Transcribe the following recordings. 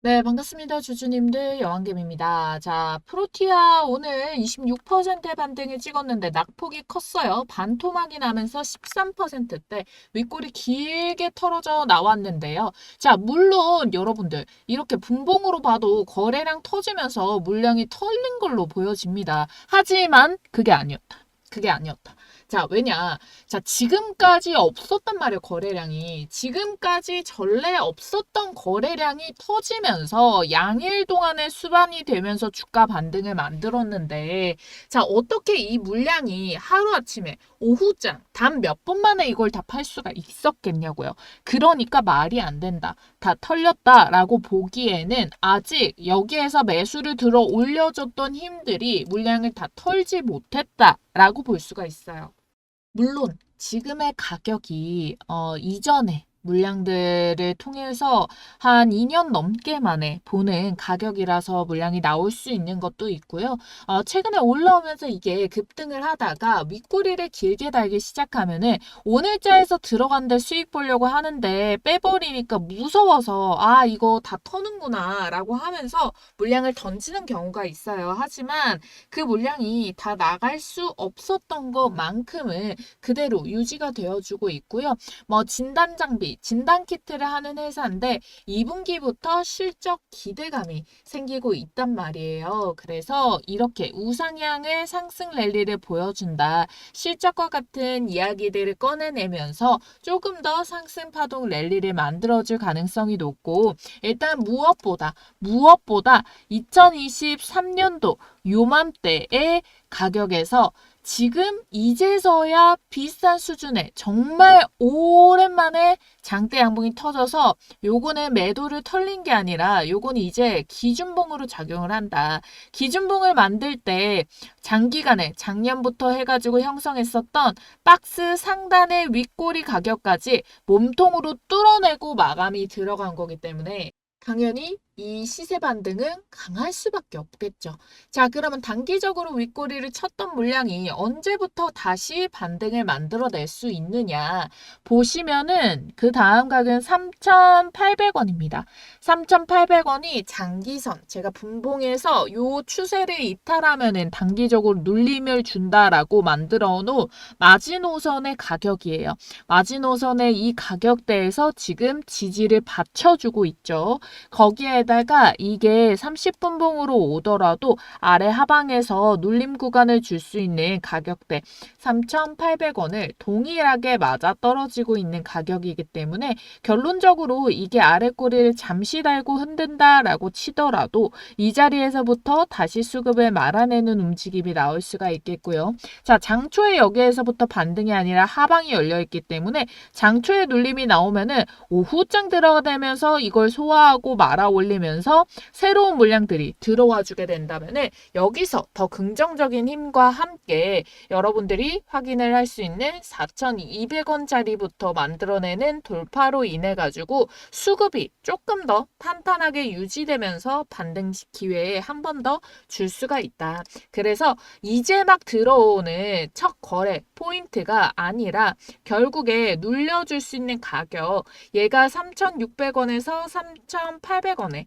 네, 반갑습니다. 주주님들 여왕개미입니다. 자, 프로티아 오늘 26%의 반등을 찍었는데 낙폭이 컸어요. 반토막이 나면서 13%대 윗골이 길게 털어져 나왔는데요. 자, 물론 여러분들 이렇게 분봉으로 봐도 거래량 터지면서 물량이 털린 걸로 보여집니다. 하지만 그게 아니었다. 그게 아니었다. 자, 왜냐? 자, 지금까지 없었단 말이에요, 거래량이. 지금까지 전래 없었던 거래량이 터지면서 양일 동안의 수반이 되면서 주가 반등을 만들었는데, 자, 어떻게 이 물량이 하루아침에 오후장, 단 몇 분 만에 이걸 다 팔 수가 있었겠냐고요. 그러니까 말이 안 된다. 다 털렸다라고 보기에는 아직 여기에서 매수를 들어 올려줬던 힘들이 물량을 다 털지 못했다라고 볼 수가 있어요. 물론 지금의 가격이 어, 이전에 물량들을 통해서 한 2년 넘게 만에 보는 가격이라서 물량이 나올 수 있는 것도 있고요. 어, 최근에 올라오면서 이게 급등을 하다가 윗꼬리를 길게 달기 시작하면은 오늘자에서 들어간데 수익 보려고 하는데 빼버리니까 무서워서 아 이거 다 터는구나 라고 하면서 물량을 던지는 경우가 있어요. 하지만 그 물량이 다 나갈 수 없었던 것만큼은 그대로 유지가 되어주고 있고요. 뭐 진단 장비, 진단 키트를 하는 회사인데 2분기부터 실적 기대감이 생기고 있단 말이에요. 그래서 이렇게 우상향의 상승 랠리를 보여준다. 실적과 같은 이야기들을 꺼내내면서 조금 더 상승 파동 랠리를 만들어줄 가능성이 높고 일단 무엇보다 무엇보다 2023년도 요맘때의 가격에서 지금 이제서야 비싼 수준에 정말 오랜만에 장대 양봉이 터져서 요거는 매도를 털린 게 아니라 요건 이제 기준봉으로 작용을 한다. 기준봉을 만들 때 장기간에 작년부터 해가지고 형성했었던 박스 상단의 윗꼬리 가격까지 몸통으로 뚫어내고 마감이 들어간 거기 때문에 당연히 이 시세 반등은 강할 수밖에 없겠죠. 자, 그러면 단기적으로 윗꼬리를 쳤던 물량이 언제부터 다시 반등을 만들어낼 수 있느냐 보시면은 그 다음 가격은 3,800원입니다. 3,800원이 장기선 제가 분봉해서 요 추세를 이탈하면은 단기적으로 눌림을 준다라고 만들어 놓은 마지노선의 가격이에요. 마지노선의 이 가격대에서 지금 지지를 받쳐주고 있죠. 거기에 다가 이게 30분 봉으로 오더라도 아래 하방에서 눌림 구간을 줄 수 있는 가격대 3,800원을 동일하게 맞아 떨어지고 있는 가격이기 때문에 결론적으로 이게 아래 꼬리를 잠시 달고 흔든다라고 치더라도 이 자리에서부터 다시 수급을 말아내는 움직임이 나올 수가 있겠고요. 자, 장초에 여기에서부터 반등이 아니라 하방이 열려 있기 때문에 장초에 눌림이 나오면은 오후장 들어가면서 이걸 소화하고 말아 올 리면서 새로운 물량들이 들어와 주게 된다면은 여기서 더 긍정적인 힘과 함께 여러분들이 확인을 할 수 있는 4,200원짜리부터 만들어내는 돌파로 인해 가지고 수급이 조금 더 탄탄하게 유지되면서 반등 기회에 한 번 더 줄 수가 있다. 그래서 이제 막 들어오는 첫 거래 포인트가 아니라 결국에 눌려줄 수 있는 가격 얘가 3,600원에서 3,800원에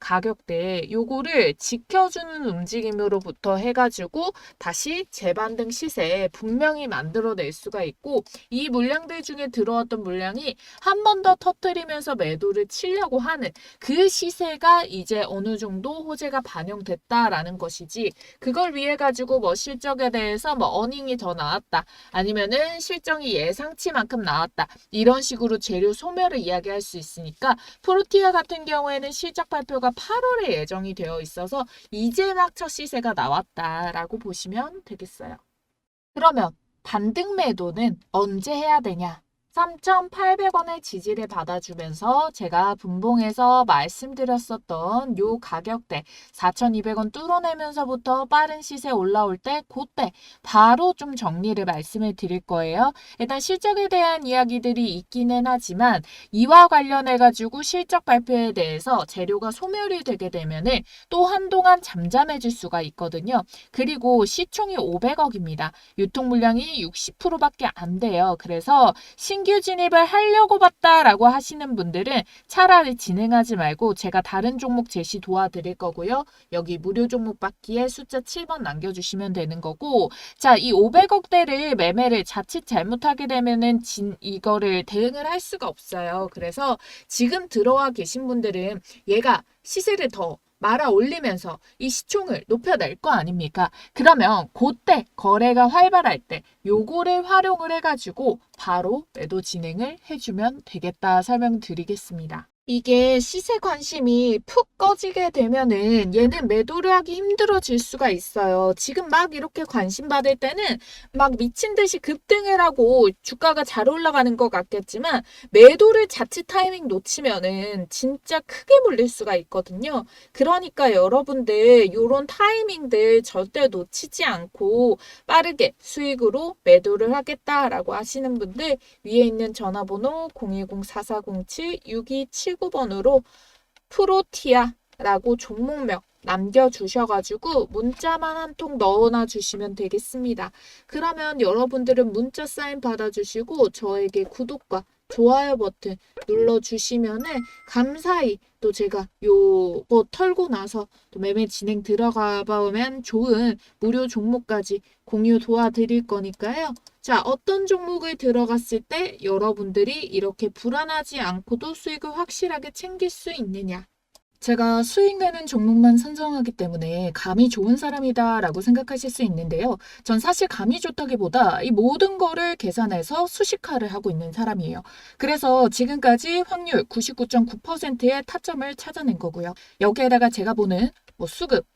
가격대 요거를 지켜주는 움직임으로부터 해가지고 다시 재반등 시세 분명히 만들어낼 수가 있고 이 물량들 중에 들어왔던 물량이 한 번 더 터뜨리면서 매도를 치려고 하는 그 시세가 이제 어느 정도 호재가 반영됐다라는 것이지 그걸 위해 가지고 뭐 실적에 대해서 뭐 어닝이 더 나왔다 아니면은 실적이 예상치만큼 나왔다 이런 식으로 재료 소멸을 이야기할 수 있으니까 프로티아 같은 경우에는 실적 발표가 8월에 예정이 되어 있어서 이제 막 첫 시세가 나왔다라고 보시면 되겠어요. 그러면 반등 매도는 언제 해야 되냐? 3,800원의 지지를 받아주면서 제가 분봉에서 말씀드렸었던 요 가격대 4,200원 뚫어내면서부터 빠른 시세 올라올 때 그때 바로 좀 정리를 말씀을 드릴 거예요. 일단 실적에 대한 이야기들이 있기는 하지만 이와 관련해 가지고 실적 발표에 대해서 재료가 소멸이 되게 되면은 또 한동안 잠잠해질 수가 있거든요. 그리고 시총이 500억입니다. 유통 물량이 60%밖에 안 돼요. 그래서 신규 신규 진입을 하려고 봤다라고 하시는 분들은 차라리 진행하지 말고 제가 다른 종목 제시 도와드릴 거고요. 여기 무료 종목 받기에 숫자 7번 남겨주시면 되는 거고 자, 이 500억대를 매매를 자칫 잘못하게 되면은 진 이거를 대응을 할 수가 없어요. 그래서 지금 들어와 계신 분들은 얘가 시세를 더 말아 올리면서 이 시총을 높여낼 거 아닙니까? 그러면 그때 거래가 활발할 때 요거를 활용을 해가지고 바로 매도 진행을 해주면 되겠다 설명드리겠습니다. 이게 시세 관심이 푹 꺼지게 되면은 얘는 매도를 하기 힘들어질 수가 있어요. 지금 막 이렇게 관심 받을 때는 막 미친 듯이 급등을 하고 주가가 잘 올라가는 것 같겠지만 매도를 자칫 타이밍 놓치면은 진짜 크게 물릴 수가 있거든요. 그러니까 여러분들 요런 타이밍들 절대 놓치지 않고 빠르게 수익으로 매도를 하겠다라고 하시는 분들 위에 있는 전화번호 010-4407-6279 번으로 프로티아라고 종목명 남겨주셔가지고 문자만 한 통 넣어놔 주시면 되겠습니다. 그러면 여러분들은 문자 사인 받아주시고 저에게 구독과 좋아요 버튼 눌러주시면은 감사히 또 제가 요거 털고 나서 또 매매 진행 들어가 보면 좋은 무료 종목까지 공유 도와드릴 거니까요. 자, 어떤 종목을 들어갔을 때 여러분들이 이렇게 불안하지 않고도 수익을 확실하게 챙길 수 있느냐. 제가 수익 내는 종목만 선정하기 때문에 감이 좋은 사람이다 라고 생각하실 수 있는데요. 전 사실 감이 좋다기보다 이 모든 거를 계산해서 수식화를 하고 있는 사람이에요. 그래서 지금까지 확률 99.9%의 타점을 찾아낸 거고요. 여기에다가 제가 보는 뭐 수급,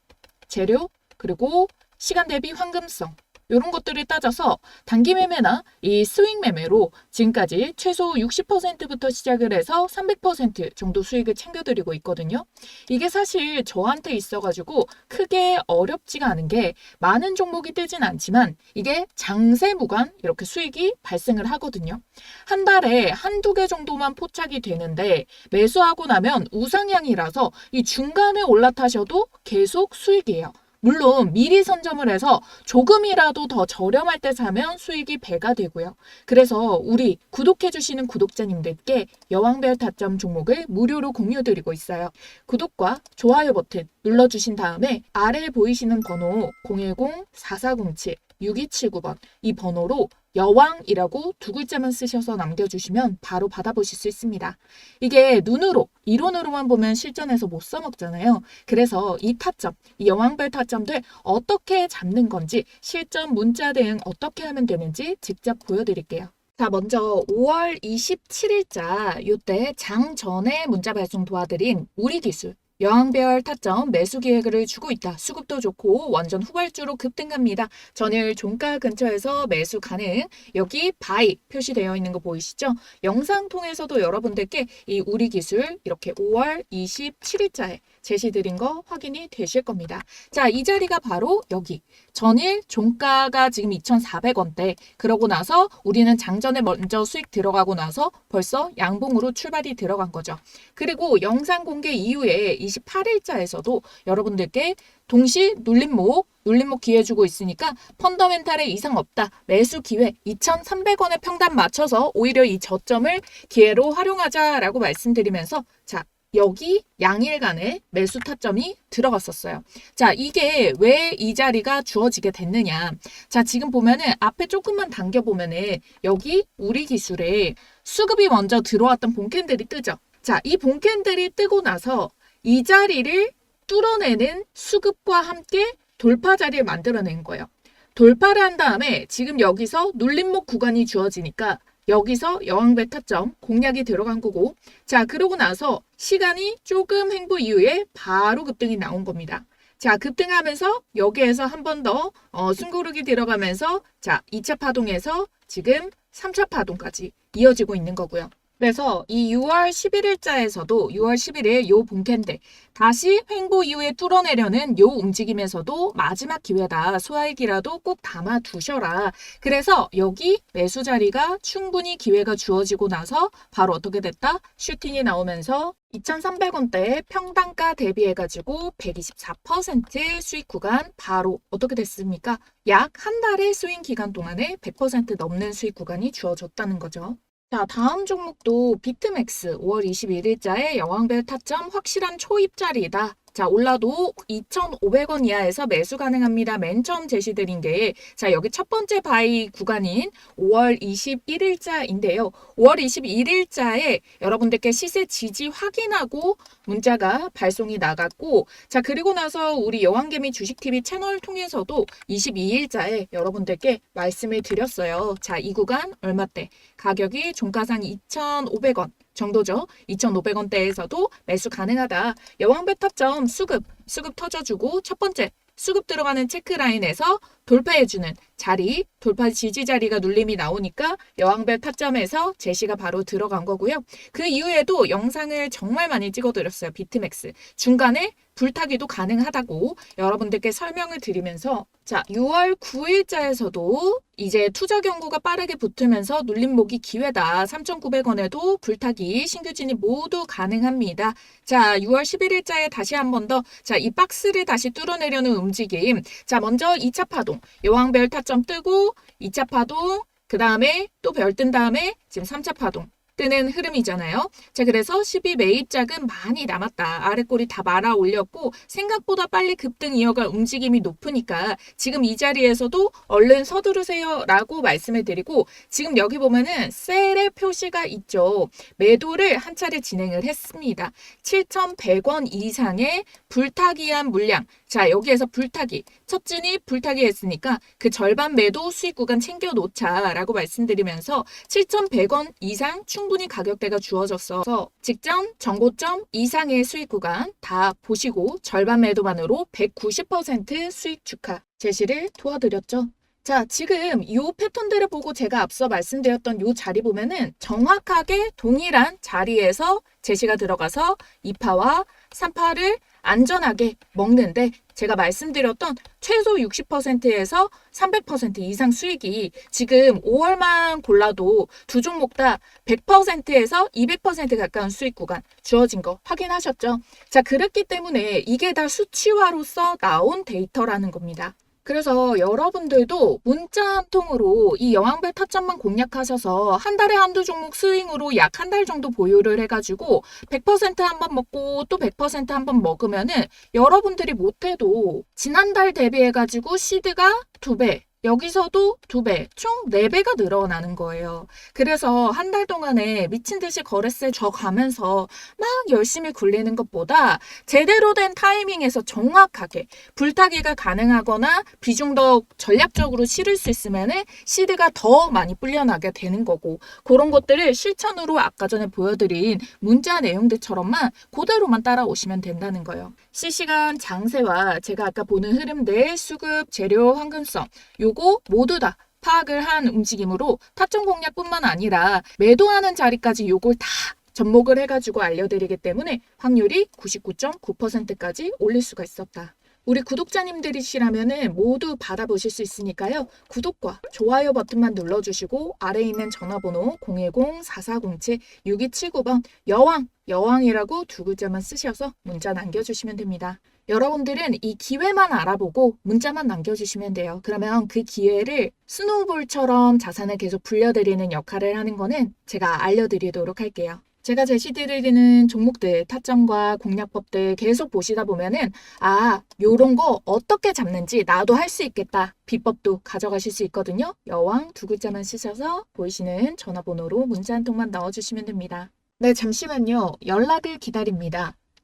재료, 그리고 시간 대비 황금성, 이런 것들을 따져서 단기 매매나 이 스윙 매매로 지금까지 최소 60%부터 시작을 해서 300% 정도 수익을 챙겨드리고 있거든요. 이게 사실 저한테 있어가지고 크게 어렵지가 않은 게 많은 종목이 뜨진 않지만 이게 장세 무관 이렇게 수익이 발생을 하거든요. 한 달에 한두 개 정도만 포착이 되는데 매수하고 나면 우상향이라서 이 중간에 올라타셔도 계속 수익이에요. 물론 미리 선점을 해서 조금이라도 더 저렴할 때 사면 수익이 배가 되고요. 그래서 우리 구독해주시는 구독자님들께 여왕별 타점 종목을 무료로 공유드리고 있어요. 구독과 좋아요 버튼 눌러주신 다음에 아래에 보이시는 번호 010-4407 6279번 이 번호로 여왕이라고 두 글자만 쓰셔서 남겨주시면 바로 받아보실 수 있습니다. 이게 눈으로, 이론으로만 보면 실전에서 못 써먹잖아요. 그래서 이 타점, 이 여왕별 타점들 어떻게 잡는 건지, 실전 문자 대응 어떻게 하면 되는지 직접 보여드릴게요. 자, 먼저 5월 27일자 요때 장 전에 문자 발송 도와드린 우리 기술 여왕별 타점 매수 기회를 주고 있다. 수급도 좋고 완전 후발주로 급등갑니다. 전일 종가 근처에서 매수 가능. 여기 바이 표시되어 있는 거 보이시죠? 영상 통해서도 여러분들께 이 우리 기술 이렇게 5월 27일자에 제시드린 거 확인이 되실 겁니다. 자, 이 자리가 바로 여기. 전일 종가가 지금 2,400원대. 그러고 나서 우리는 장전에 먼저 수익 들어가고 나서 벌써 양봉으로 출발이 들어간 거죠. 그리고 영상 공개 이후에 28일자에서도 여러분들께 동시 눌림목, 눌림목 기회 주고 있으니까 펀더멘탈에 이상 없다. 매수 기회 2,300원의 평단 맞춰서 오히려 이 저점을 기회로 활용하자라고 말씀드리면서 자, 여기 양일간의 매수 타점이 들어갔었어요. 자, 이게 왜 이 자리가 주어지게 됐느냐. 자, 지금 보면은 앞에 조금만 당겨보면은 여기 우리 기술에 수급이 먼저 들어왔던 본캔들이 뜨죠. 자, 이 본캔들이 뜨고 나서 이 자리를 뚫어내는 수급과 함께 돌파 자리를 만들어낸 거예요. 돌파를 한 다음에 지금 여기서 눌림목 구간이 주어지니까 여기서 여왕배 타점 공략이 들어간 거고 자 그러고 나서 시간이 조금 횡보 이후에 바로 급등이 나온 겁니다. 자 급등하면서 여기에서 한 번더 어, 숨고르기 들어가면서 자 2차 파동에서 지금 3차 파동까지 이어지고 있는 거고요. 그래서 이 6월 11일자에서도 6월 11일 요 본캔들 다시 횡보 이후에 뚫어내려는 요 움직임에서도 마지막 기회다. 소화익이라도 꼭 담아 두셔라. 그래서 여기 매수 자리가 충분히 기회가 주어지고 나서 바로 어떻게 됐다? 슈팅이 나오면서 2,300원대의 평단가 대비해가지고 124% 수익 구간 바로 어떻게 됐습니까? 약 한 달의 스윙 기간 동안에 100% 넘는 수익 구간이 주어졌다는 거죠. 자, 다음 종목도 비트맥스 5월 21일자에 여왕별 타점 확실한 초입자리다. 자, 올라도 2,500원 이하에서 매수 가능합니다. 맨 처음 제시드린 게, 자, 여기 첫 번째 바이 구간인 5월 21일자인데요. 5월 21일자에 여러분들께 시세 지지 확인하고 문자가 발송이 나갔고, 자, 그리고 나서 우리 여왕개미 주식TV 채널 통해서도 22일자에 여러분들께 말씀을 드렸어요. 자, 이 구간 얼마대? 가격이 종가상 2,500원. 정도죠. 2,500원대에서도 매수 가능하다. 여왕배 타점 수급, 수급 터져주고 첫 번째 수급 들어가는 체크라인에서 돌파해주는 자리, 돌파 지지 자리가 눌림이 나오니까 여왕별 타점에서 제시가 바로 들어간 거고요. 그 이후에도 영상을 정말 많이 찍어드렸어요. 비트맥스. 중간에 불타기도 가능하다고 여러분들께 설명을 드리면서 자 6월 9일자에서도 이제 투자 경고가 빠르게 붙으면서 눌림목이 기회다. 3,900원에도 불타기 신규 진입 모두 가능합니다. 자 6월 11일자에 다시 한 번 더 자 이 박스를 다시 뚫어내려는 움직임. 자 먼저 2차 파동 여왕별 타점 뜨고 2차 파동 그 다음에 또 별 뜬 다음에 지금 3차 파동 뜨는 흐름이잖아요. 자, 그래서 12 매입작은 많이 남았다. 아래꼬리 다 말아 올렸고 생각보다 빨리 급등 이어갈 움직임이 높으니까 지금 이 자리에서도 얼른 서두르세요 라고 말씀을 드리고 지금 여기 보면은 셀의 표시가 있죠. 매도를 한 차례 진행을 했습니다. 7,100원 이상의 불타기한 물량. 자, 여기에서 불타기. 첫 진입 불타기 했으니까 그 절반 매도 수익 구간 챙겨 놓자라고 말씀드리면서 7,100원 이상 충분 히 가격대가 주어졌어서 직전 정고점 이상의 수익 구간 다 보시고 절반 매도만으로 190% 수익 축하 제시를 도와드렸죠. 자, 지금 이 패턴들을 보고 제가 앞서 말씀드렸던 이 자리 보면은 정확하게 동일한 자리에서 제시가 들어가서 2파와 3파를 안전하게 먹는데 제가 말씀드렸던 최소 60%에서 300% 이상 수익이 지금 5월만 골라도 두 종목 다 100%에서 200% 가까운 수익 구간 주어진 거 확인하셨죠? 자, 그렇기 때문에 이게 다 수치화로서 나온 데이터라는 겁니다. 그래서 여러분들도 문자 한 통으로 이 여왕별 타점만 공략하셔서 한 달에 한두 종목 스윙으로 약 한 달 정도 보유를 해가지고 100%한 번 먹고 또 100%한 번 먹으면은 여러분들이 못해도 지난달 대비해가지고 시드가 두 배, 여기서도 두 배, 총 네 배가 늘어나는 거예요. 그래서 한 달 동안에 미친 듯이 거래세 져가면서 막 열심히 굴리는 것보다 제대로 된 타이밍에서 정확하게 불타기가 가능하거나 비중 더 전략적으로 실을 수 있으면은 시드가 더 많이 불려나게 되는 거고 그런 것들을 실천으로 아까 전에 보여드린 문자 내용들처럼만 그대로만 따라오시면 된다는 거예요. 실시간 장세와 제가 아까 보는 흐름들 수급, 재료, 황금성 요거 모두 다 파악을 한 움직임으로 타점 공략뿐만 아니라 매도하는 자리까지 요걸 다 접목을 해가지고 알려드리기 때문에 확률이 99.9%까지 올릴 수가 있었다. 우리 구독자님들이시라면은 모두 받아보실 수 있으니까요. 구독과 좋아요 버튼만 눌러주시고 아래에 있는 전화번호 010-4407-6279번 여왕, 여왕이라고 두 글자만 쓰셔서 문자 남겨주시면 됩니다. 여러분들은 이 기회만 알아보고 문자만 남겨주시면 돼요. 그러면 그 기회를 스노우볼처럼 자산을 계속 불려드리는 역할을 하는 거는 제가 알려드리도록 할게요. 제가 제시드리는 종목들, 타점과 공략법들 계속 보시다 보면은, 아, 요런 거 어떻게 잡는지 나도 할 수 있겠다. 비법도 가져가실 수 있거든요. 여왕 두 글자만 쓰셔서 보이시는 전화번호로 문자 한 통만 넣어주시면 됩니다. 네, 잠시만요. 연락을 기다립니다.